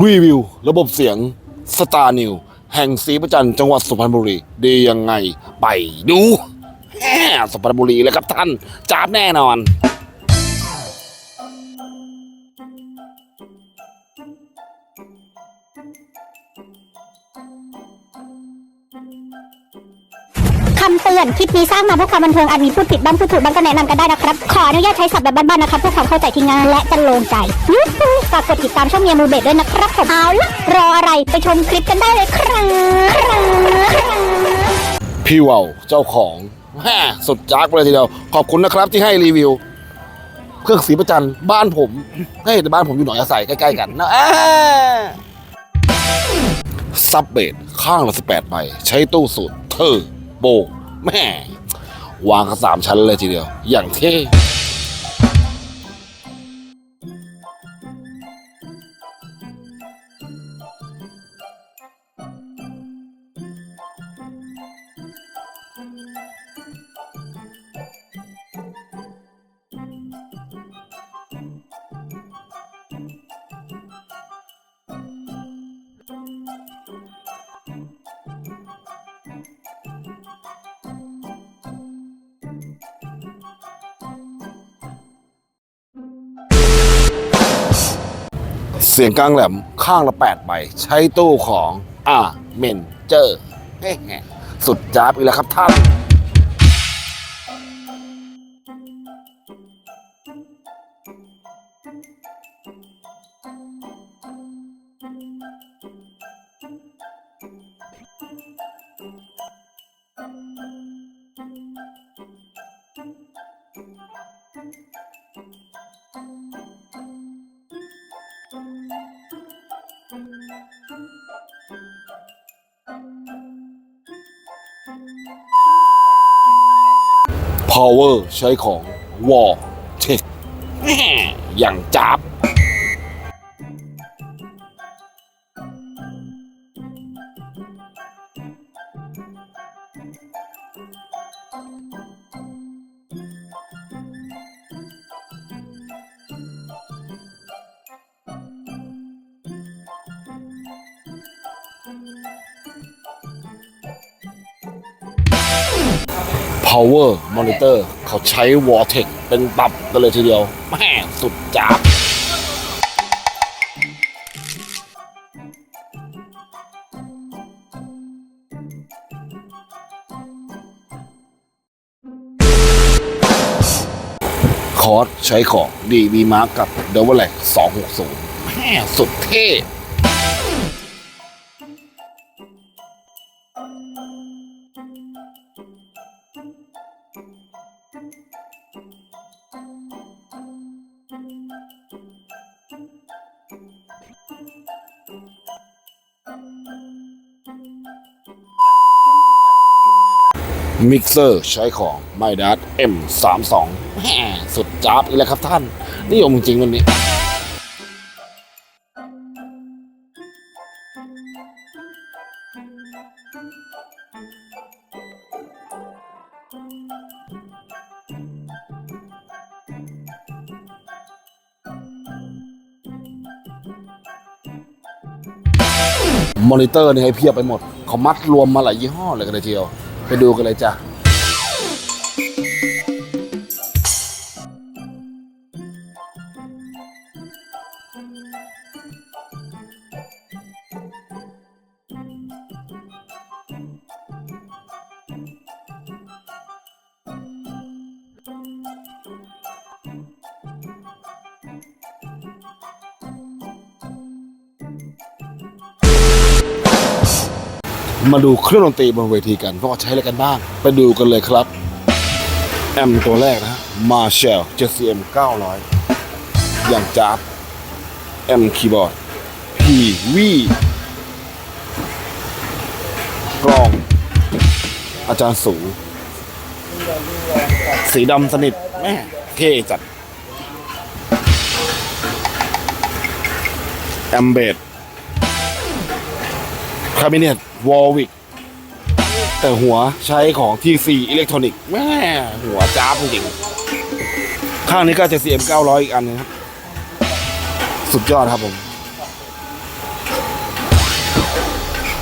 รีวิว ระบบเสียงสตาร์นิวแห่งศรีประจันจังหวัดสุพรรณบุรี ดียังไง ไปดูแหมสุพรรณบุรีเลยครับท่านจ้าบแน่นอน คำเตือน คลิปนี้สร้างมาเพื่อความบันเทิงอาจมีพูดผิดบ้างพูดถูกบ้างก็แนะนำกันได้นะครับ ขออนุญาตใช้ศัพท์แบบบ้านๆนะครับเพื่อความเข้าใจที่ง่ายและจะโลงใจยูฮูฝากกดติดตามช่องเมียมูเบดด้วยนะครับผมเอาละรออะไรไปชมคลิปกันได้เลยครับพี่เวาวเจ้าของแหมสุดจ้ากเลยทีเดียว ขอบคุณนะครับที่ให้รีวิว เครื่องสีประจันบ้านผมเฮ้ยแต่บ้านผมอยู่หนองยาใส่ใกล้ๆกันนะอ่าซับเบดข้างละสิบแปดใบใช้ตู้สูตรเธอโบ แม่วางกันสามชั้นเลยทีเดียว อย่างเท่ เสียงกลางแหลมข้างละแปดใบ ใช้ตู้ของอ่าเมนเจอร์แฮ่ๆสุดจ้าบอีกแล้วครับท่าน power ใช้ของ War tech อย่างจับ power monitor เขาใช้ vortex เป็นตับกันเลยทีเดียวแม่สุดจับคอร์สใช้ของ DB Mark กับ Double Lag 260แม่สุดเท่ มิกเซอร์ใช้ของ m y d a t M32 แหมสุดจ้าบอีกแล้วครับท่าน นิยมจริงวันนี้ มอนิเตอร์นี่ให้เพียบไปหมดเขามัดรวมมาหลายยี่ห้อเลยกันเลยทีเดียวไปดูกันเลยจ้ะ มาดูเครื่องดนตรีบนเวทีกันว่าใช้อะไรกันบ้าง ไปดูกันเลยครับ แอมตัวแรกนะ Marshall JCM 900 อย่างจ้าบแอมคีย์บอร์ด PV กล้อง อาจารย์สูง สีดำสนิทแม่เท่จัด แอมเบดคาบิเนต วอลวิกแต่หัวใช้ของ TC อิเล็กทรอนิกส์แม่หัวจ้าจริงข้างนี้ก็จะ CM 900 อีกอันนะครับ สุดยอดครับผม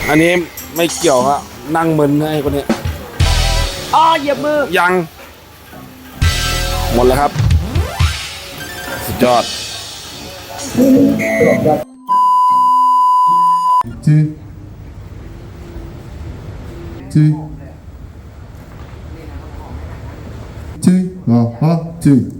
อันนี้ไม่เกี่ยวครับนั่งมึนให้คนนี้อ๋อเหยียบมือ ยัง หมดแล้วครับ สุดยอด two 七，七啊好，七